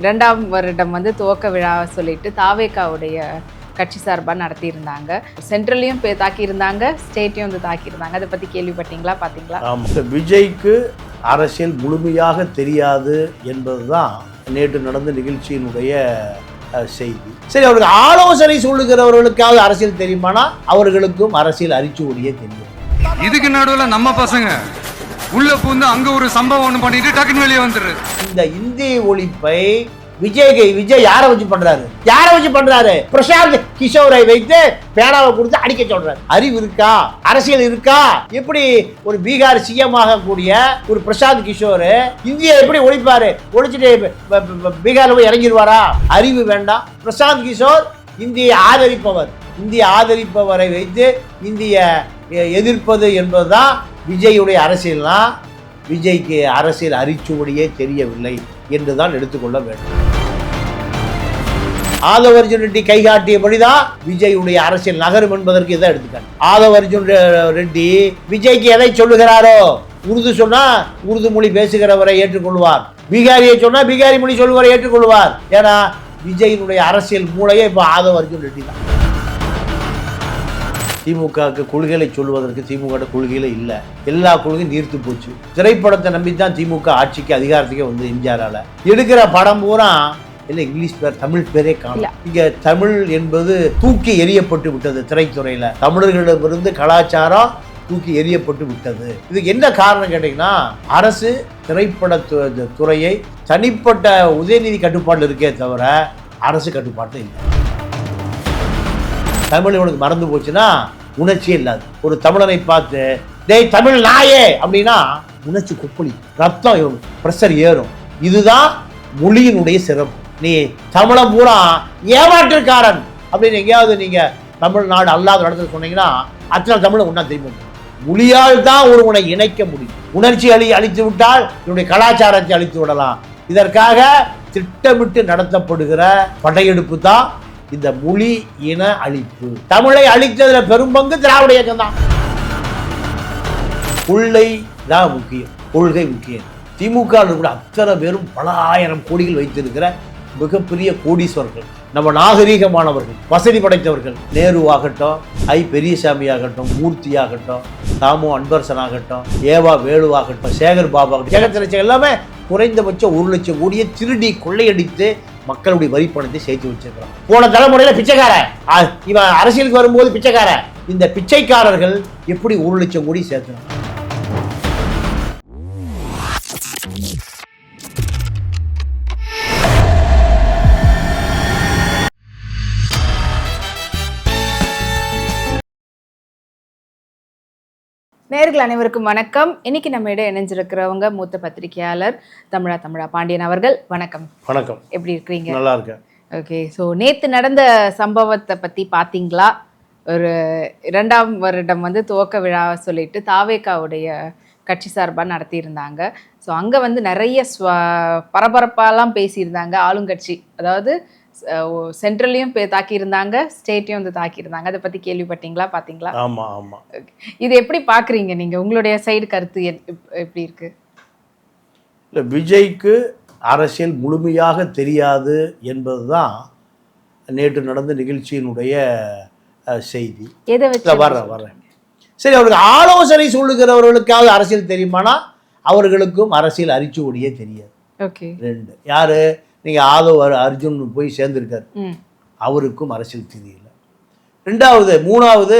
இரண்டாம் வருடம் வந்து துவக்க விழாவை சொல்லிட்டு தாவேக்காவுடைய கட்சி சார்பாக நடத்தியிருந்தாங்க. சென்ட்ரலையும் தாக்கியிருந்தாங்க ஸ்டேட்டையும் வந்து தாக்கியிருந்தாங்க. அதை பற்றி கேள்விப்பட்டீங்களா? பார்த்தீங்களா ஆமாம் விஜய்க்கு அரசியல் முழுமையாக தெரியாது என்பதுதான் நேற்று நடந்த நிகழ்ச்சியினுடைய செய்தி. சரி அவருக்கு ஆலோசனை சொல்லுகிறவர்களுக்காவது அரசியல் தெரியுமானா? அவர்களுக்கும் அரசியல் அரிச்சுவடியே தெரியும். இதுக்கு நடுவுல நம்ம பசங்க உள்ள பூந்து அங்க ஒரு சம்பவம் ஒண்ணு பண்ணிட்டு டக்குன்னு வெளியே வந்துடுறது இந்த இந்தி ஒழிப்பை விஜய் விஜய் யாரை வச்சு பண்றாரு? யாரை வச்சு பண்றாரு? பிரசாந்த் கிஷோரை வைத்து பேனாவை கொடுத்து அடிக்க சொல்றாரு. அறிவு இருக்கா? அரசியல் இருக்கா? எப்படி ஒரு பீகார் சிஎம் ஆகக்கூடிய ஒரு பிரசாந்த் கிஷோர் இந்தியா எப்படி ஒழிப்பாரு? ஒழிச்சுட்டு பீகார்ல போய் இறங்கிடுவாரா? அறிவு வேண்டாம். பிரசாந்த் கிஷோர் இந்தியை ஆதரிப்பவர். இந்திய ஆதரிப்பவரை வைத்து இந்திய எ- எதிர்ப்பது என்பதுதான் விஜயுடைய அரசியல்னா விஜய்க்கு அரசியல் அரிச்சுவடியே தெரியவில்லை என்று தான் எடுத்துக்கொள்ள வேண்டும். ஆதவ அர்ஜுன் ரெட்டி கைகாட்டியபடிதான் விஜயுடைய அரசியல் நகரும் என்பதற்கு இதை எடுத்துக்காட்டு. ஆதவ அர்ஜுன் ரெட்டி விஜய்க்கு எதை சொல்லுகிறாரோ உருது சொன்னா உருது மொழி பேசுகிறவரை ஏற்றுக்கொள்வார். பீகாரியை சொன்னா பீகாரி மொழி சொல்லுவரை ஏற்றுக்கொள்வார். ஏன்னா விஜயினுடைய அரசியல் மூளையே இப்போ ஆதவ அர்ஜுன் ரெட்டி தான். திமுகவுக்கு கொள்கைகளை சொல்வதற்கு திமுக கொள்கையில இல்லை. எல்லா கொள்கையும் நீர்த்து போச்சு. திரைப்படத்தை நம்பி தான் திமுக ஆட்சிக்கு அதிகாரத்துக்கே வந்து எம்ஜிஆரால. எடுக்கிற படம் பூரா இல்லை இங்கிலீஷ் பேர் தமிழ் பேரே. காணும். இங்க தமிழ் என்பது தூக்கி எறியப்பட்டு விட்டது திரைத்துறையில. தமிழர்களிடமிருந்து கலாச்சாரம் தூக்கி எறியப்பட்டு விட்டது. இதுக்கு என்ன காரணம் கேட்டீங்கன்னா அரசு திரைப்பட துறையை தனிப்பட்ட உதயநிதி கட்டுப்பாட்டில் இருக்கே தவிர அரசு கட்டுப்பாட்டில் இல்லை. தமிழ் இவனுக்கு மறந்து போச்சுன்னா உணர்ச்சியே இல்லாது. ஒரு தமிழனை பார்த்து டேய் தமிழ் நாயே! அப்படின்னா உணர்ச்சி குப்பளி ரத்தம் இவன் ப்ரெஷர் ஏறும். இதுதான் மொழியினுடைய சிறப்பு. நீ தமிழை பூரா ஏமாற்றுக்காரன் அப்படின்னு எங்கேயாவது நீங்க தமிழ்நாடு அல்லாத இடத்துல சொன்னீங்கன்னா அத்தனை தமிழை ஒன்றா திரும்பி மொழியால் தான் ஒருவனை இணைக்க முடியும். உணர்ச்சி அழி அழித்து விட்டால் என்னுடைய கலாச்சாரத்தை அழித்து விடலாம். இதற்காக திட்டமிட்டு நடத்தப்படுகிற படையெடுப்பு தான் இந்த மொழி இன அழிப்பு. தமிழை அழித்ததுல பெரும்பங்கு திராவிட இயக்கம் தான் கொள்ளை தான் முக்கியம். கொள்கை முக்கியம். திமுக கூட அத்தனை பேரும் பல ஆயிரம் கோடிகள் வைத்திருக்கிற மிகப்பெரிய கோடீஸ்வரர்கள். நம்ம நாகரீகமானவர்கள் வசதி படைத்தவர்கள். நேரு ஆகட்டும் ஐ. பெரியசாமி ஆகட்டும் மூர்த்தி ஆகட்டும் தாமு அன்பரசன் ஆகட்டும் ஏவா வேலு ஆகட்டும் சேகர் பாபு ஆகட்டும் சேகர் எல்லாமே குறைந்தபட்சம் ஒரு லட்சம் கோடியை திருடி கொள்ளையடித்து மக்களுடைய வரி பணத்தை சேர்த்து வச்சிருக்கிறான். போன தலைமுறையில் பிச்சைக்காரன். இவன் அரசியலுக்கு வரும்போது பிச்சைக்காரன். இந்த பிச்சைக்காரர்கள் எப்படி ஒரு லட்சம் கோடி சேர்த்துறாங்க நேர்கள் அனைவருக்கும் வணக்கம். இன்னைக்கு நம்ம இடம் இணைஞ்சிருக்கிறவங்க மூத்த பத்திரிகையாளர் தமிழா தமிழா பாண்டியன் அவர்கள். வணக்கம். வணக்கம். எப்படி இருக்கிறீங்க? நல்லா இருக்கேன் ஓகே. ஸோ நேத்து நடந்த சம்பவத்தை பத்தி பாத்தீங்களா? ஒரு இரண்டாம் வருடம் வந்து துவக்க விழாவை சொல்லிட்டு தாவேக்காவுடைய கட்சி சார்பாக நடத்தியிருந்தாங்க. ஸோ அங்கே வந்து நிறைய பரபரப்பாலாம் பேசியிருந்தாங்க ஆளுங்கட்சி. அதாவது சென்ட்ரலையும் தாக்கியிருந்தாங்க ஸ்டேட்டையும் வந்து தாக்கியிருந்தாங்க. அதை பற்றி கேள்விப்பட்டீங்களா? பார்த்தீங்களா ஆமா ஆமா. இது எப்படி பார்க்குறீங்க நீங்கள் உங்களுடைய சைடு கருத்து எப்- எப்- எப்படி இருக்கு? இல்லை விஜய்க்கு அரசியல் முழுமையாக தெரியாது என்பதுதான் நேற்று நடந்த நிகழ்ச்சியினுடைய செய்தி. எதை வச்சு வர்றேன் வர்றேன். சரி அவருக்கு ஆலோசனை சொல்லுகிறவர்களுக்காவது அரசியல் தெரியுமானா? அவர்களுக்கும் அரசியல் அரிச்சுவடியே தெரியாது. ஓகே. ரெண்டு. யாரு? நீங்க ஆதவ் அர்- அர்ஜுன் போய் சேர்ந்திருக்காரு. அவருக்கும் அரசியல் தெரியல ரெண்டாவது மூணாவது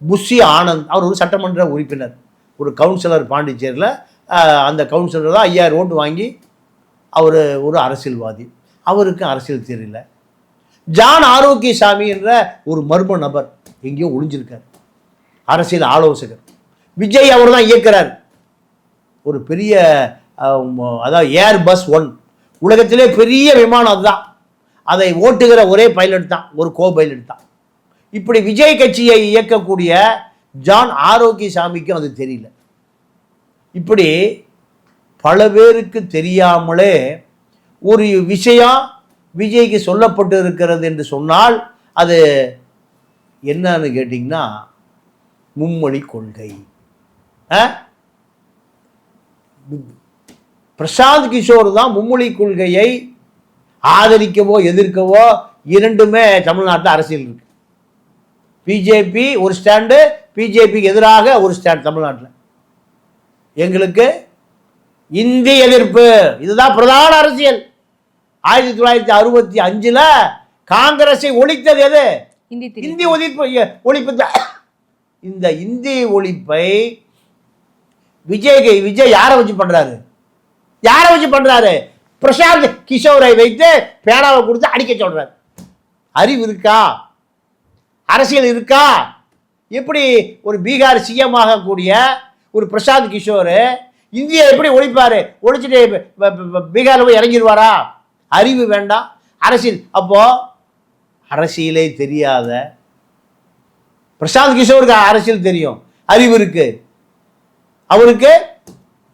புஷி ஆனந்த் அவர் ஒரு சட்டமன்ற உறுப்பினர். ஒரு கவுன்சிலர் பாண்டிச்சேரியில் அந்த கவுன்சிலர் தான் ஐயாயிரம் ஓட்டு வாங்கி அவர் ஒரு அரசியல்வாதி. அவருக்கும் அரசியல் தெரியல ஜான் ஆரோக்கியசாமி என்ற ஒரு மர்ம நபர் எங்கேயோ ஒளிஞ்சிருக்கார். அரசியல் ஆலோசகர். விஜய் அவர் தான் இயக்குறார். ஒரு பெரிய அதாவது ஏர் பஸ் ஒன் உலகத்திலே பெரிய விமானம் அதுதான். அதை ஓட்டுகிற ஒரே பைலட் தான் ஒரு கோ பைலட் தான். இப்படி விஜய் கட்சியை இயக்கக்கூடிய ஜான் ஆரோக்கிய சாமிக்கும் அது தெரியல. இப்படி பல பேருக்கு தெரியாமலே ஒரு விஷயம் விஜய்க்கு சொல்லப்பட்டு இருக்கிறது என்று சொன்னால் அது என்னன்னு கேட்டிங்கன்னா மும்மொழி கொள்கை. ஆ? பிரசாந்த் கிஷோர் தான் மும்மொழி கொள்கையை ஆதரிக்கவோ எதிர்க்கவோ இரண்டுமே தமிழ்நாட்டில் அரசியல் இருக்கு. பிஜேபி ஒரு ஸ்டாண்டு பிஜேபிக்கு எதிராக ஒரு ஸ்டாண்ட் தமிழ்நாட்டில். எங்களுக்கு இந்தி எதிர்ப்பு. இதுதான் பிரதான அரசியல். ஆயிரத்தி தொள்ளாயிரத்தி அறுபத்தி அஞ்சுல காங்கிரஸை ஒழித்தது எது? இந்தி ஒழிப்பு ஒழிப்பு. இந்த இந்தி ஒழிப்பை விஜய் விஜய் யாரை வச்சு பண்றாரு? யாரை வச்சு பண்ணுறாரு பிரசாந்த் கிஷோரை வைத்து பேனாவை கொடுத்து அடிக்க சொல்கிறார் அறிவு இருக்கா? அரசியல் இருக்கா? எப்படி ஒரு பீகார் சிஎம் ஆகக்கூடிய ஒரு பிரசாந்த் கிஷோர் இந்தியா எப்படி ஒழிப்பார்? ஒழிச்சிட்டு பீகாரில் போய் இறங்கிடுவாரா? அறிவு வேண்டாம். அரசியல் அப்போது அரசியலே தெரியாத பிரசாந்த் கிஷோருக்கு அரசியல் தெரியும். அறிவு இருக்குது அவருக்கு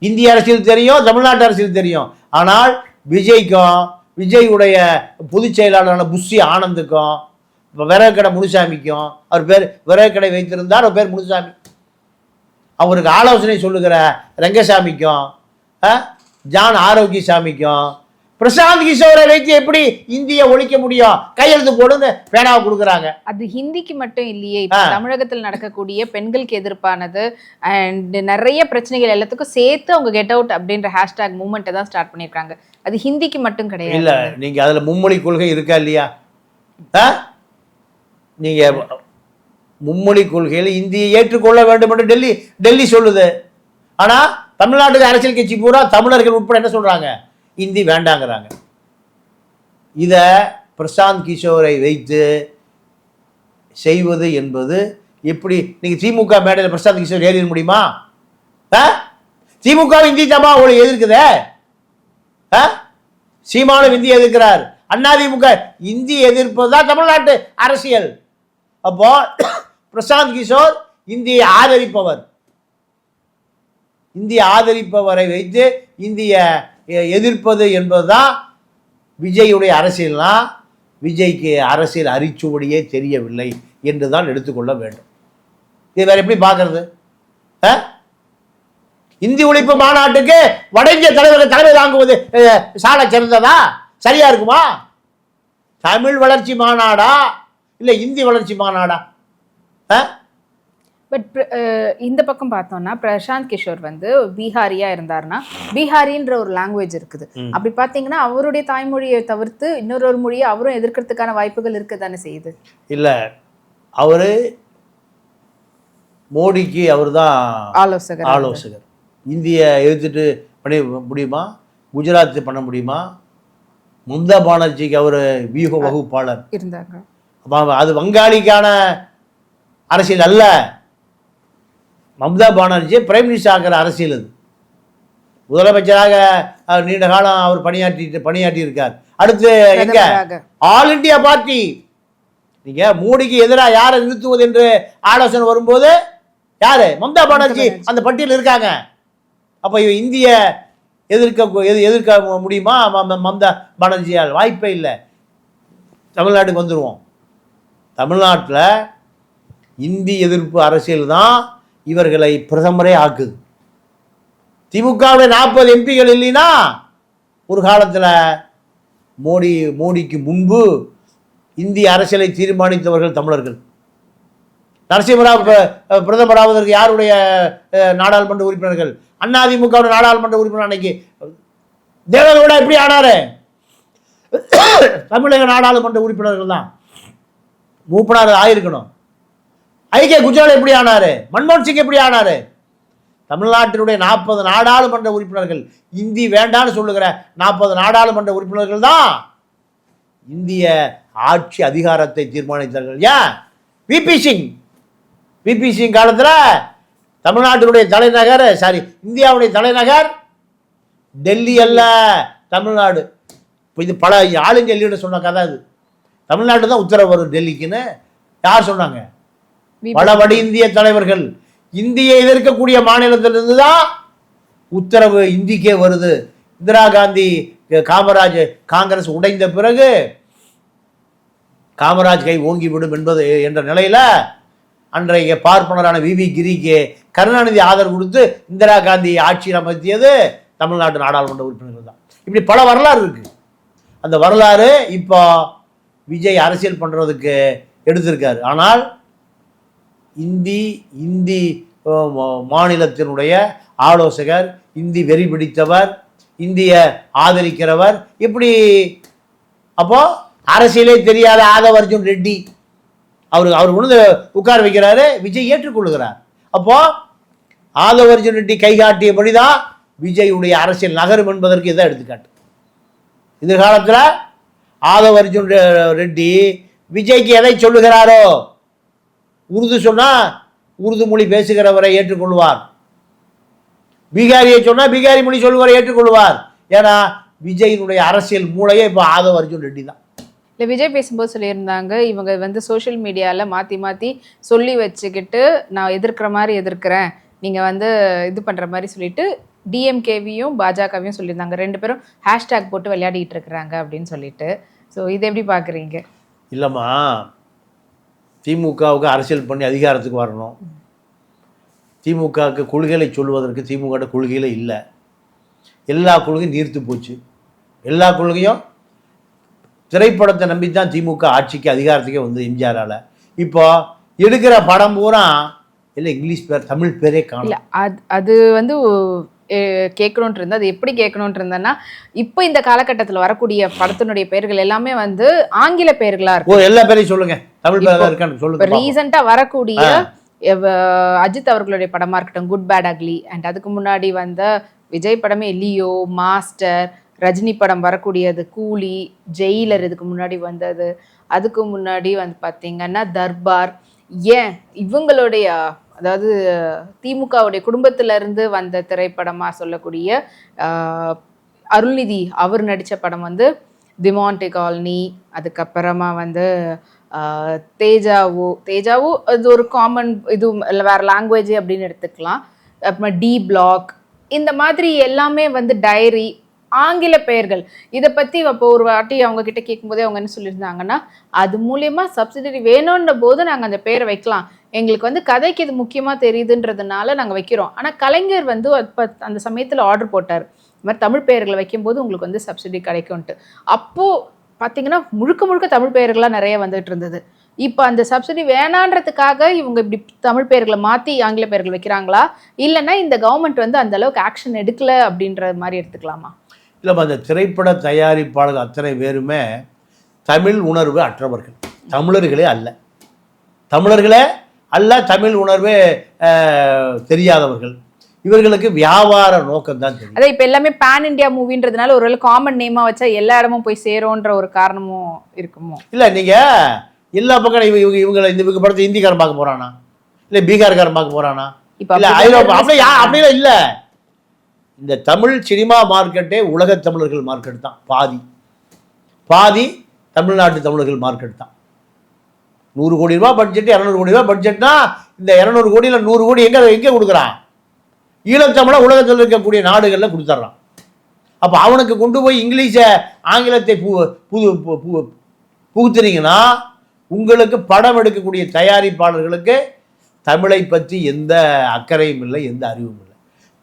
இந்திய அரசியல் தெரியும் தமிழ்நாட்டு அரசியல் தெரியும். ஆனால் விஜய்க்கும் விஜயுடைய பொதுச் செயலாளரான புஷி ஆனந்துக்கும் விறகு கடை முனுசாமிக்கும் அவர் பேர் விறகு கடை வைத்திருந்தார் அவர் பேர் முனுசாமி. அவருக்கு ஆலோசனை சொல்லுகிற ரங்கசாமிக்கும் ஜான் ஆரோக்கிய சாமிக்கும் பிரசாந்த் கிஷோரை வைத்து எப்படி இந்தியை ஒழிக்க முடியும்? கையெழுத்து போடுன்னு பேனாவை கொடுக்குறாங்க. அது ஹிந்திக்கு மட்டும் இல்லையே இப்ப. தமிழகத்தில் நடக்கக்கூடிய பெண்களுக்கு எதிர்ப்பானது அண்ட் நிறைய பிரச்சனைகள் எல்லாத்துக்கும் சேர்த்து அவங்க கெட் அவுட் அப்படின்ற ஹேஷ்டேக் மூமெண்ட்டை தான் ஸ்டார்ட் பண்ணியிருக்காங்க. அது ஹிந்திக்கு மட்டும் கிடையாது. இல்ல நீங்க அதுல மும்மொழி கொள்கை இருக்கா இல்லையா? ஆ? நீங்க மும்மொழி கொள்கையில் இந்தியை ஏற்றுக்கொள்ள வேண்டும் என்று டெல்லி டெல்லி சொல்லுது. ஆனா தமிழ்நாட்டுக்கு அரசியல் கட்சி பூரா தமிழர்கள் உட்பட என்ன சொல்றாங்க? இந்தி வேண்டாங்கிறாங்க. இதை பிரசாந்த் கிஷோரை வைத்து செய்வது என்பது எப்படி நீங்கள் திமுக மேடையில் பிரசாந்த் கிஷோர் ஏறிட முடியுமா? ஆ? திமுக இந்தி ஜமா அவளை எதிர்க்குதே? ஆ? சீமானும் இந்தி எதிர்க்கிறார். அதிமுக இந்தி எதிர்ப்பது தான் தமிழ்நாட்டு அரசியல். அப்போ பிரசாந்த் கிஷோர் இந்தியை ஆதரிப்பவர். இந்திய ஆதரிப்பவரை வைத்து இந்திய எதிர்ப்பது என்பதுதான் விஜயுடைய அரசியல்னா விஜய்க்கு அரசியல் அரிச்சுவடியே தெரியவில்லை என்று தான் எடுத்துக்கொள்ள வேண்டும். இது வேற எப்படி பார்க்கறது? ஆ? இந்தி ஒழிப்பு மாநாட்டுக்கு வட இந்திய தலைவர்கள் தலைமை தாங்குவது சாலை சால சிறந்ததா? சரியா இருக்குமா? தமிழ் வளர்ச்சி மாநாடா? இல்லை இந்தி வளர்ச்சி மாநாடா? ஆ? பட் இந்த பக்கம் பார்த்தோம்னா பிரசாந்த் கிஷோர் வந்து பீகாரியா இருந்தாருன்னா பீகாரின்ற ஒரு லாங்குவேஜ் இருக்குது. அப்படி பார்த்தீங்கன்னா அவருடைய தாய்மொழியை தவிர்த்து இன்னொரு ஒரு மொழியை அவரும் எதிர்க்கிறதுக்கான வாய்ப்புகள் இருக்க தானே செய்யுது? இல்லை. அவரு மோடிக்கு அவர் தான் ஆலோசகர் ஆலோசகர். இந்தியை எதிர்த்துட்டு பண்ண முடியுமா? குஜராத் பண்ண முடியுமா? மம்தா பானர்ஜிக்கு அவர் வியூக வகுப்பாளர். இருந்தாங்க. அப்ப அது வங்காளிக்கான அரசியல் அல்ல. மம்தா பானர்ஜி பிரைம் மினிஸ்டர் ஆகிற அரசியல் அது. முதலமைச்சராக நீண்ட காலம் அவர் பணியாற்றி பணியாற்றி இருக்கார் அடுத்து எங்க. All India party. நீங்க மோடிக்கு எதிராக யாரை நிறுத்துவது என்று ஆலோசனை வரும்போது யாரு? மம்தா பானர்ஜி அந்த பட்டியலில் இருக்காங்க. அப்ப இந்திய எதிர்க்க எது- எதிர்க்க முடியுமா? மம்தா பானர்ஜியால் வாய்ப்பே இல்லை. தமிழ்நாட்டுக்கு வந்துடுவோம் தமிழ்நாட்டில் இந்தி எதிர்ப்பு அரசியல் தான் இவர்களை பிரதமரே ஆக்குது திமுகவுடைய நாற்பது எம்பிகள் இல்லைன்னா ஒரு காலத்தில் மோடி மோடிக்கு முன்பு இந்திய அரசியலை தீர்மானித்தவர்கள் தமிழர்கள். நரசிம்மராவ் பிரதமராவதற்கு யாருடைய நாடாளுமன்ற உறுப்பினர்கள்? அதிமுக நாடாளுமன்ற உறுப்பினர் அன்னைக்கு. தேவகவுடா எப்படி ஆனாரு? தமிழக நாடாளுமன்ற உறுப்பினர்கள் தான். மூப்பனார் ஆயிருக்கணும். ஐக்கிய குஜரால் எப்படி ஆனாரு? மன்மோகன் சிங் எப்படி ஆனாரு? தமிழ்நாட்டினுடைய நாற்பது நாடாளுமன்ற உறுப்பினர்கள். இந்தி வேண்டான்னு சொல்லுகிற நாற்பது நாடாளுமன்ற உறுப்பினர்கள் தான் இந்திய ஆட்சி அதிகாரத்தை தீர்மானித்தார்கள். ஏன்? விபி சிங் விபி சிங் காலத்தில் தமிழ்நாட்டினுடைய தலைநகர் சாரி இந்தியாவுடைய தலைநகர் டெல்லி அல்ல தமிழ்நாடு. இப்போ இது பல ஆளுங்க எல்லியோட சொன்ன கதை அது. தமிழ்நாடு தான் உத்தரவு வரும் டெல்லிக்குன்னு. யார் சொன்னாங்க? பல வட இந்திய தலைவர்கள் இந்தியை எதிர்க்கக்கூடிய மாநிலத்திலிருந்து தான் உத்தரவு இந்திக்கே வருது. இந்திரா காந்தி காமராஜ் காங்கிரஸ் உடைந்த பிறகு காமராஜ் கை ஓங்கி விடும் என்பது என்ற நிலையில அன்றைய பார்ப்பனரான விவி கிரிக்கு கருணாநிதி ஆதரவு கொடுத்து இந்திரா காந்தி ஆட்சி அமைத்தியது தமிழ்நாட்டு நாடாளுமன்ற உறுப்பினர்கள் தான். இப்படி பல வரலாறு இருக்கு. அந்த வரலாறு இப்போ விஜய் அரசியல் பண்ணுறதுக்கு எடுத்திருக்காரு. ஆனால் இந்தி இந்தி மா- மாநிலத்தினுடைய ஆலோசகர் இந்தி வெறி பிடித்தவர் இந்திய ஆதரிக்கிறவர் இப்படி அப்போ அரசியலே தெரியாத ஆதவ அர்ஜுன் ரெட்டி அவர் அவர் கொண்டு உட்கார் உட்கார வைக்கிறாரு விஜய் ஏற்றுக்கொள்கிறார். அப்போ ஆதவ அர்ஜுன் ரெட்டி கைகாட்டியபடிதான் விஜயுடைய அரசியல் நகரும் என்பதற்கு இதை எடுத்துக்காட்டு. எதிர்காலத்தில் ஆதவ அர்ஜுன் ரெ- ரெட்டி விஜய்க்கு எதை சொல்லுகிறாரோ உருது சொன்னா உருது மொழி பேசுகிறவரை ஏற்றுக்கொள்வார். பீகாரியை சொன்னா பீகாரி மொழி சொல்லுவரை ஏற்றுக்கொள்வார். ஏன்னா விஜயினுடைய அரசியல் மூளையே இப்போ ஆதவ அர்ஜுன் ரெட்டி தான். இல்லை விஜய் பேசும்போது சொல்லியிருந்தாங்க இவங்க வந்து சோஷியல் மீடியாவில் மாற்றி மாற்றி சொல்லி வச்சுக்கிட்டு நான் எதிர்க்கிற மாதிரி எதிர்க்கிறேன். நீங்கள் வந்து இது பண்ணுற மாதிரி சொல்லிட்டு டிஎம்கேவியும் பாஜகவையும் சொல்லியிருந்தாங்க. ரெண்டு பேரும் ஹேஷ்டேக் போட்டு விளையாடிட்டு இருக்கிறாங்க அப்படின்னு சொல்லிட்டு. ஸோ இதை எப்படி பார்க்குறீங்க இல்லைம்மா திமுகவுக்கு அரசியல் பண்ணி அதிகாரத்துக்கு வரணும். திமுகவுக்கு கொள்கைகளை சொல்லுவதற்கு திமுக கொள்கையில இல்லை. எல்லா கொள்கையும் நீர்த்து போச்சு. எல்லா கொள்கையும் திரைப்படத்தை நம்பி தான் திமுக ஆட்சிக்கு அதிகாரத்துக்கே வந்து எம்ஜிஆரால். இப்போ எடுக்கிற படம் பூரா இல்லை இங்கிலீஷ் பேர் தமிழ் பேரே காணும். இல்லை அது அது வந்து கேட்கணுன்ட்டு இருந்தா அது எப்படி கேட்கணுன்ட்டு இருந்தேன்னா இப்போ இந்த காலகட்டத்தில் வரக்கூடிய படத்தினுடைய பெயர்கள் எல்லாமே வந்து ஆங்கில பெயர்களாக இருக்கு. ஓ எல்லா பேரையும் சொல்லுங்க. தமிழ் சொல்லுங்க. ரீசெண்டாக வரக்கூடிய அஜித் அவர்களுடைய படமா இருக்கட்டும் குட் பேட் அக்லி அண்ட் அதுக்கு முன்னாடி வந்த விஜய் படமே லியோ மாஸ்டர் ரஜினி படம் வரக்கூடியது கூலி ஜெயிலர் இதுக்கு முன்னாடி வந்தது. அதுக்கு முன்னாடி வந்து பார்த்தீங்கன்னா தர்பார் ஏன்? இவங்களுடைய அதாவது திமுகவுடைய குடும்பத்திலிருந்து வந்த திரைப்படமாக சொல்லக்கூடிய அருள்நிதி அவர் நடித்த படம் வந்து திமான்டி காலனி அதுக்கப்புறமா வந்து தேஜாவோ தேஜாவோ அது ஒரு காமன் இது இல்லை வேறு லாங்குவேஜ் அப்படின்னு எடுத்துக்கலாம். அப்புறமா டி பிளாக் இந்த மாதிரி எல்லாமே வந்து டைரி ஆங்கில பெயர்கள். இதை பற்றி இப்போ ஒரு வாட்டி அவங்க கிட்ட கேட்கும்போதே அவங்க என்ன சொல்லியிருந்தாங்கன்னா அது மூலியமாக சப்சிடரி வேணுன்ற போது நாங்கள் அந்த பெயரை வைக்கலாம். எங்களுக்கு வந்து கதைக்கு இது முக்கியமாக தெரியுதுன்றதுனால நாங்கள் வைக்கிறோம். ஆனால் கலைஞர் வந்து அப்போ அந்த சமயத்தில் ஆர்டர் போட்டார். இந்த மாதிரி தமிழ் பெயர்களை வைக்கும்போது உங்களுக்கு வந்து சப்சிடி கிடைக்கும்ன்ட்டு. அப்போது பார்த்தீங்கன்னா முழுக்க முழுக்க தமிழ் பெயர்களாக நிறைய வந்துட்டு இருந்தது. இப்போ அந்த சப்சிடி வேணான்றதுக்காக இவங்க இப்படி தமிழ் பெயர்களை மாற்றி ஆங்கில பெயர்கள் வைக்கிறாங்களா? இல்லைன்னா இந்த கவர்மெண்ட் வந்து அந்த அளவுக்கு ஆக்ஷன் எடுக்கலை அப்படின்ற மாதிரி எடுத்துக்கலாமா? இல்லைம்மா அந்த திரைப்பட தயாரிப்பாளர்கள் அத்தனை பேருமே தமிழ் உணர்வு அற்றவர்கள். தமிழர்களே அல்ல. தமிழர்களே அல்ல தமிழ் உணர்வே தெரியாதவர்கள். இவர்களுக்கு வியாபார நோக்கம் தான் தெரியும். அதான் இப்போ எல்லாமே பேன் இந்தியா மூவின்றதுனால ஒரு காமன் நேமா வச்சா எல்லா இடமும் போய் சேரும்ன்ற ஒரு காரணமும் இருக்குமோ? இல்லை நீங்கள் எல்லா பக்கம் இவங்க இவங்க இவங்களை இந்த இவங்க படத்தை ஹிந்திக்காரன் பார்க்க போகிறானா இல்லை பீகார்காரன் பார்க்க போகிறானா இப்போ இல்லை ஐரோப்பா அப்படி யா release அப்படிலாம் இல்லை. இந்த தமிழ் சினிமா மார்க்கெட்டே உலகத் தமிழர்கள் மார்க்கெட் தான் பாதி. பாதி தமிழ்நாட்டு தமிழர்கள் மார்க்கெட் தான். நூறு கோடி ரூபா பட்ஜெட் இரநூறு கோடி ரூபா பட்ஜெட்னா இந்த இரநூறு கோடியில் நூறு கோடி எங்கே எங்கே கொடுக்குறான்? ஈழத்தமிழை உலகத்தில் இருக்கக்கூடிய நாடுகளில் கொடுத்துட்றான் அப்போ அவனுக்கு கொண்டு போய் இங்கிலீஷை ஆங்கிலத்தை பு புது பு- புகுத்துனீங்கன்னா உங்களுக்கு படம் எடுக்கக்கூடிய தயாரிப்பாளர்களுக்கு தமிழை பற்றி எந்த அக்கறையும் இல்லை எந்த அறிவும் இல்லை.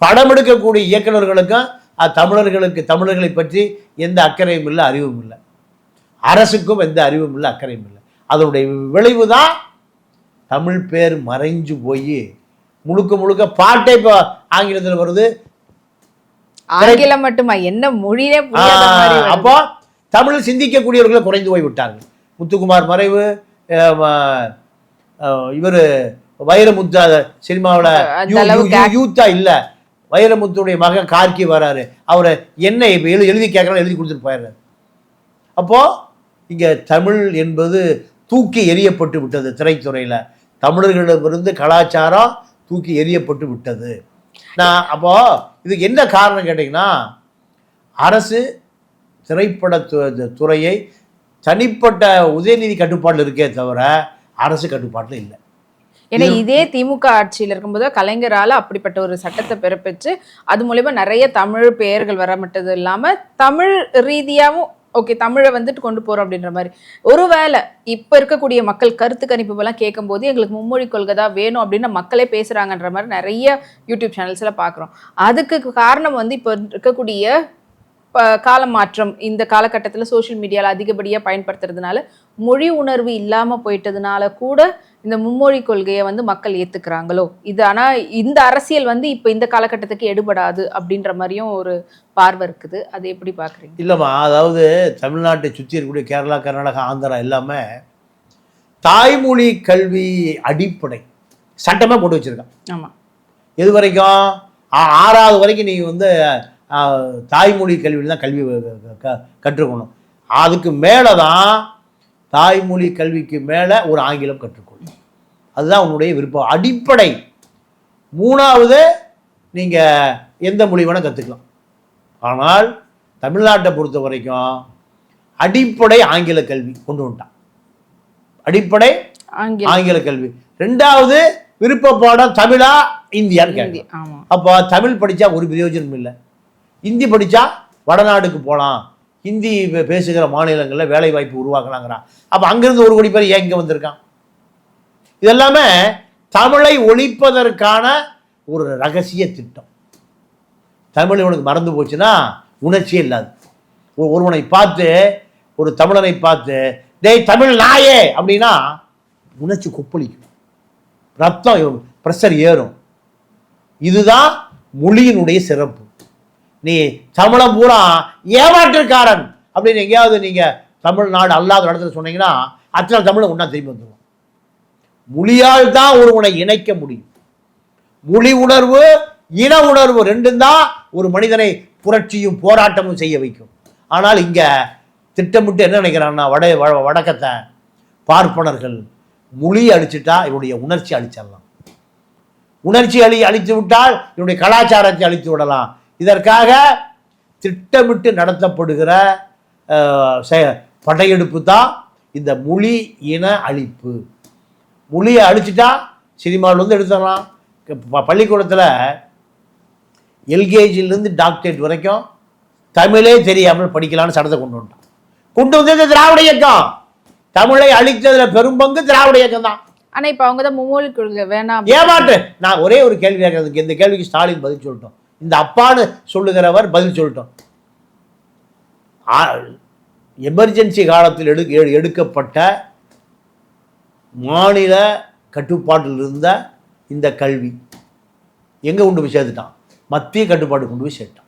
படம் எடுக்கக்கூடிய இயக்குனர்களுக்கும் அஹ், தமிழர்களுக்கு தமிழர்களை பற்றி எந்த அக்கறையும் இல்லை அறிவும் இல்லை. அரசுக்கும் எந்த அறிவும் இல்லை அக்கறையும் இல்லை. அதனுடைய விளைவு தான் தமிழ் பேர் மறைஞ்சு போய் முழுக்க முழுக்க பாட்டே இப்போ ஆங்கிலத்தில் வருது. ஆங்கிலம் மட்டுமா? என்ன மொழியே. அப்போ தமிழ் சிந்திக்கக்கூடியவர்கள் குறைந்து போய் விட்டார்கள். முத்துக்குமார் மறைவு இவர் வைரமுத்து சினிமாவில் யூத்தா இல்லை. வைரமுத்துடைய மகன் கார்கி வராரு. அவரை என்ன இப்போ எழுதி எழுதி கேட்குறாங்க எழுதி கொடுத்துட்டு போயிடுறாரு. அப்போது இங்கே தமிழ் என்பது தூக்கி எறியப்பட்டு விட்டது திரைத்துறையில். தமிழர்களிடமிருந்து கலாச்சாரம் தூக்கி எறியப்பட்டு விட்டது. நான் அப்போது இதுக்கு என்ன காரணம் கேட்டிங்கன்னா அரசு திரைப்பட துறையை தனிப்பட்ட உதயநிதி கட்டுப்பாட்டில் இருக்கே தவிர அரசு கட்டுப்பாட்டில் இல்லை. ஏன்னா இதே திமுக ஆட்சியில் இருக்கும்போது கலைஞரால அப்படிப்பட்ட ஒரு சட்டத்தை பிறப்பிச்சு அது மூலியமா நிறைய தமிழ் பெயர்கள் வர மட்டும் இல்லாம தமிழ் ரீதியாவும் ஓகே தமிழை வந்துட்டு கொண்டு போறோம் அப்படின்ற மாதிரி. ஒருவேளை இப்ப இருக்கக்கூடிய மக்கள் கருத்து கணிப்பு எல்லாம் கேட்கும்போது எங்களுக்கு மும்மொழி கொள்கை தான் வேணும் அப்படின்னு மக்களே பேசுறாங்கன்ற மாதிரி நிறைய யூடியூப் சேனல்ஸ்ல பாக்குறோம். அதுக்கு காரணம் வந்து இப்போ இருக்கக்கூடிய கால மாற்றம் இந்த காலகட்டத்தில் சோஷியல் மீடியாவில் அதிகப்படியாக பயன்படுத்துறதுனால மொழி உணர்வு இல்லாமல் போயிட்டதுனால கூட இந்த மும்மொழி கொள்கையை வந்து மக்கள் ஏத்துக்கிறாங்களோ? இது ஆனால் இந்த அரசியல் வந்து இப்போ இந்த காலகட்டத்துக்கு எடுபடாது அப்படின்ற மாதிரியும் ஒரு பார்வை இருக்குது. அது எப்படி பார்க்குறீங்க? இல்லைம்மா அதாவது தமிழ்நாட்டை சுற்றி இருக்கக்கூடிய கேரளா கர்நாடகா ஆந்திரா எல்லாமே தாய்மொழி கல்வி அடிப்படை. சட்டமாக போட்டு வச்சுருக்கான் ஆமாம் எது வரைக்கும்? ஆறாவது வரைக்கும் நீங்கள் வந்து தாய்மொழி கல்வியில் தான் கல்வி க- கற்றுக்கணும் அதுக்கு மேலே தான் தாய்மொழி கல்விக்கு மேலே ஒரு ஆங்கிலம் கற்றுக்கொள்ளும். அதுதான் உன்னுடைய விருப்பம். அடிப்படை. மூணாவது நீங்கள் எந்த மொழி வேணால் கற்றுக்கலாம் ஆனால் தமிழ்நாட்டை பொறுத்த வரைக்கும் அடிப்படை ஆங்கில கல்வி கொண்டு வந்துட்டான். அடிப்படை ஆங்கில கல்வி. ரெண்டாவது விருப்ப பாடம் தமிழா இந்தியான்னு ஆமாம் அப்போ தமிழ் படித்தா ஒரு பிரயோஜனம் இல்லை. ஹிந்தி படித்தா வடநாடுக்கு போகலாம் ஹிந்தி பேசுகிற மாநிலங்களில் வேலை வாய்ப்பு உருவாக்கலாங்கிறான். அப்போ அங்கேருந்து ஒரு கோடி பேர் ஏன் இங்கே வந்திருக்கான்? இதெல்லாமே தமிழை ஒழிப்பதற்கான ஒரு ரகசிய திட்டம். தமிழ் இவனுக்கு மறந்து போச்சுன்னா உணர்ச்சியே இல்லாது. ஒருவனை பார்த்து ஒரு தமிழனை பார்த்து டேய் தமிழ் நாயே! அப்படின்னா உணர்ச்சி கொப்பளிக்கும். ரத்தம் ப்ரெஷர் ஏறும். இதுதான் மொழியினுடைய சிறப்பு. நீ சம்பளம் பூரா ஏமாற்றுக்காரன் அப்படின்னு எங்கேயாவது நீங்கள் தமிழ்நாடு அல்லாத இடத்துல சொன்னீங்கன்னா அத்தனை தமிழை ஒன்றா திரும்பி வந்துடும் மொழியால் தான் ஒருவனை இணைக்க முடியும். மொழி உணர்வு இன உணர்வு ரெண்டும் தான் ஒரு மனிதனை புரட்சியும் போராட்டமும் செய்ய வைக்கும். ஆனால் இங்கே திட்டமிட்டு என்ன நினைக்கிறான்னா வட வ- வடக்கத்தை பார்ப்பனர்கள் மொழி அழிச்சிட்டா இவருடைய உணர்ச்சி அழிச்சிடலாம். உணர்ச்சி அழி அழித்து விட்டால் இவருடைய கலாச்சாரத்தை அழித்து விடலாம். இதற்காக திட்டமிட்டு நடத்தப்படுகிற படையெடுப்பு தான் இந்த மொழி இன அழிப்பு. மொழியை அழிச்சிட்டா சினிமாவில் வந்து எடுத்துடலாம். பள்ளிக்கூடத்தில் எல்கேஜிலேருந்து டாக்டரேட் வரைக்கும் தமிழே தெரியாமல் படிக்கலாம்னு சட்டத்தை கொண்டு வந்துட்டான். கொண்டு வந்தது திராவிட இயக்கம். தமிழை அழித்ததுல பெரும்பங்கு திராவிட இயக்கம் தான். ஆனா இப்ப அவங்க தான் மும்மொழி கொள்கை வேணாம். ஏமாற்று நான் ஒரே ஒரு கேள்வி கேட்கறதுக்கு இந்த கேள்விக்கு ஸ்டாலின் பதில் சொல்லட்டும். இந்த அப்பான்னு சொல்லுகிறவர் பதில் சொல்லட்டும். எமர்ஜென்சி காலத்தில் எடு எடு- எடுக்கப்பட்ட மாநில கட்டுப்பாட்டில் இருந்த இந்த கல்வி எங்கே கொண்டு போய் சேர்த்துட்டான்? மத்திய கட்டுப்பாடு கொண்டு போய் சேர்த்தான்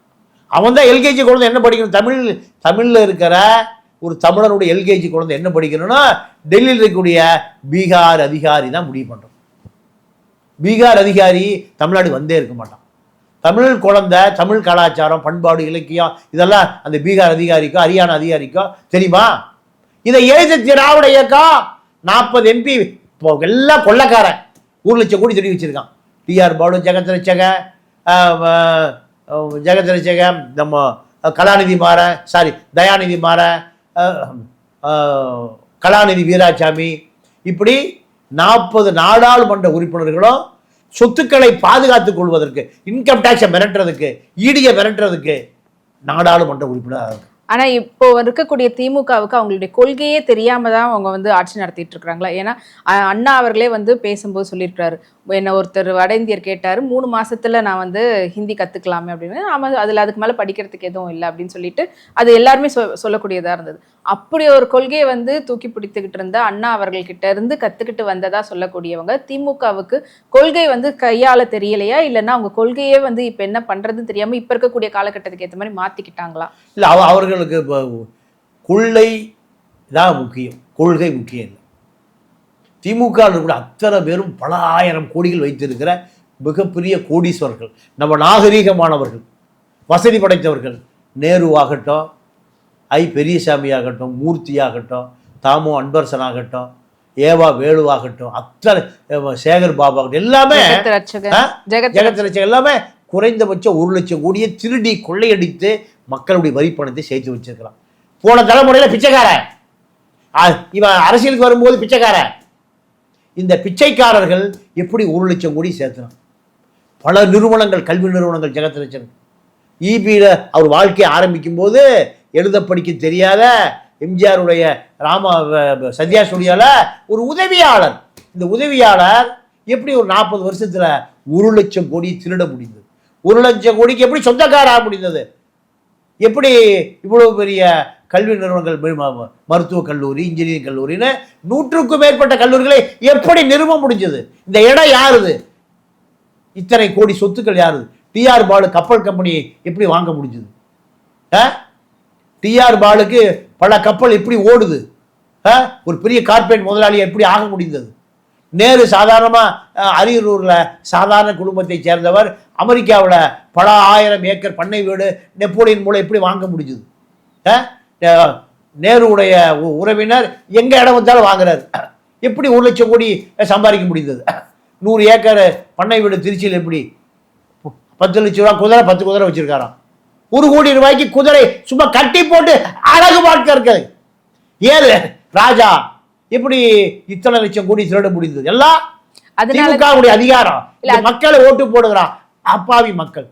அவன் தான் எல்கேஜி குழந்தை என்ன படிக்கணும்? தமிழ் தமிழில் இருக்கிற ஒரு தமிழனுடைய எல்கேஜி குழந்தை என்ன படிக்கணும்னா டெல்லியில் இருக்கக்கூடிய பீகார் அதிகாரி தான் முடிவு பண்ணுறோம் பீகார் அதிகாரி தமிழ்நாடு வந்தே இருக்க மாட்டான். தமிழ் குழந்தை தமிழ் கலாச்சாரம் பண்பாடு இலக்கியம் இதெல்லாம் அந்த பீகார் அதிகாரிக்கோ ஹரியானா அதிகாரிக்கோ தெரியுமா? இதை எழுத திராவிட இயக்கம் நாற்பது எம்பி எல்லாம் கொள்ளக்காரன். ஒரு லட்சம் கோடி சொல்லி வச்சிருக்கான். டிஆர் பாலு ஜெகத்ரட்சக ஜெகத்ரட்சக நம்ம கலாநிதி மாற சாரி தயாநிதி மாற கலாநிதி வீராசாமி. இப்படி நாற்பது நாடாளுமன்ற உறுப்பினர்களும் சொத்துக்களை பாதுகாத்துக் கொள்வதற்கு இன்கம் டேக்ஸை மிரட்டுறதுக்கு e ஈடியை மிரட்டுறதுக்கு நாடாளுமன்ற உறுப்பினர் ஆனா இப்போ இருக்கக்கூடிய திமுகவுக்கு அவங்களுடைய கொள்கையே தெரியாமல் தான் அவங்க வந்து ஆட்சி நடத்திட்டு இருக்காங்களா ஏன்னா அண்ணா அவர்களே வந்து பேசும்போது சொல்லியிருக்கிறாரு. என்ன ஒருத்தர் வட இந்தியர் கேட்டாரு மூணு மாசத்துல நான் வந்து ஹிந்தி கத்துக்கலாமே அப்படின்னு. ஆமா அதுல அதுக்கு மேல படிக்கிறதுக்கு எதுவும் இல்லை அப்படின்னு சொல்லிட்டு அது எல்லாருமே சொ- சொல்லக்கூடியதா இருந்தது. அப்படி ஒரு கொள்கையை வந்து தூக்கி பிடித்துக்கிட்டு இருந்த அண்ணா அவர்கள்கிட்ட இருந்து கற்றுக்கிட்டு வந்ததா சொல்லக்கூடியவங்க திமுகவுக்கு கொள்கை வந்து கையாள தெரியலையா? இல்லைன்னா அவங்க கொள்கையே வந்து இப்போ என்ன பண்ணுறதுன்னு தெரியாமல் இப்போ இருக்கக்கூடிய காலகட்டத்துக்கு ஏற்ற மாதிரி மாற்றிக்கிட்டாங்களா இல்லை அவ அவர்களுக்கு இப்போ கொள்ளை தான் முக்கியம். கொள்கை முக்கியம் இல்லை. திமுக அத்தனை பேரும் பல ஆயிரம் கோடிகள் வைத்திருக்கிற மிகப்பெரிய கோடீஸ்வரர்கள். நம்ம நாகரீகமானவர்கள் வசதி படைத்தவர்கள் நேரு ஆகட்டும் ஐ பெரியசாமி ஆகட்டும் மூர்த்தி ஆகட்டும் தாமு அன்பரசன் ஆகட்டும் ஏவா வேலு ஆகட்டும் அத்தனை சேகர் பாபு எல்லாமே ஜெகத் ரட்சகன் லட்சம் எல்லாமே குறைந்தபட்சம் ஒரு லட்சம் கோடியை திருடி கொள்ளையடித்து மக்களுடைய வரி பணத்தை சேர்த்து வச்சிருக்கிறான். போன தலைமுறையில் பிச்சைக்காரன். இவன் அரசியலுக்கு வரும்போது பிச்சைக்காரன். இந்த பிச்சைக்காரர்கள் எப்படி ஒரு லட்சம் கோடி சேர்த்துறான்? பல நிறுவனங்கள் கல்வி நிறுவனங்கள் ஜெகத் லட்சன் ஈபியில் அவர் வாழ்க்கையை ஆரம்பிக்கும் போது எழுத படிக்க தெரியாத எம்ஜிஆருடைய ராம சத்யா ஸ்டுடியோல ஒரு உதவியாளர். இந்த உதவியாளர் எப்படி ஒரு நாற்பது வருஷத்துல ஒரு லட்சம் கோடி திருட முடிந்தது? ஒரு லட்சம் கோடிக்கு எப்படி சொந்தக்காராக முடிந்தது? எப்படி இவ்வளவு பெரிய கல்வி நிறுவனங்கள் மருத்துவக் கல்லூரி இன்ஜினியரிங் கல்லூரின்னு நூற்றுக்கும் மேற்பட்ட கல்லூரிகளை எப்படி நிறுவ முடிஞ்சது? இந்த இடம் யாருது? இத்தனை கோடி சொத்துக்கள் யாருது? டிஆர் பாலு கப்பல் கம்பெனி எப்படி வாங்க முடிஞ்சது? ஆ? டிஆர் பாலுக்கு பல கப்பல் எப்படி ஓடுது. ஆ? ஒரு பெரிய கார்பரேட் முதலாளி எப்படி ஆக முடிந்தது? நேரு சாதாரணமாக அரியலூரில் சாதாரண குடும்பத்தை சேர்ந்தவர் அமெரிக்காவில் பல ஆயிரம் ஏக்கர் பண்ணை வீடு நெப்போலியன் மூலம் எப்படி வாங்க முடிஞ்சுது? ஆ? உ- உறவினர் எங்கே இடம் வந்தாலும் வாங்குறாரு. எப்படி ஒரு லட்சம் கோடி சம்பாதிக்க முடிந்தது? நூறு ஏக்கர் பண்ணை வீடு திருச்சியில் எப்படி? பத்து லட்ச ரூபா குதிரை பத்து குதிரை வச்சுருக்காராம். ஒரு கோடி ரூபாய்க்கு குதிரை சும்மா கட்டி போட்டு அழகு பார்க்க இருக்குது ஏது? ராஜா எப்படி இத்தனை லட்சம் கோடி திருட முடிந்தது? எல்லாம் திமுகவுடைய அதிகாரம். மக்களை ஓட்டு போடுகிறான் அப்பாவி மக்கள்.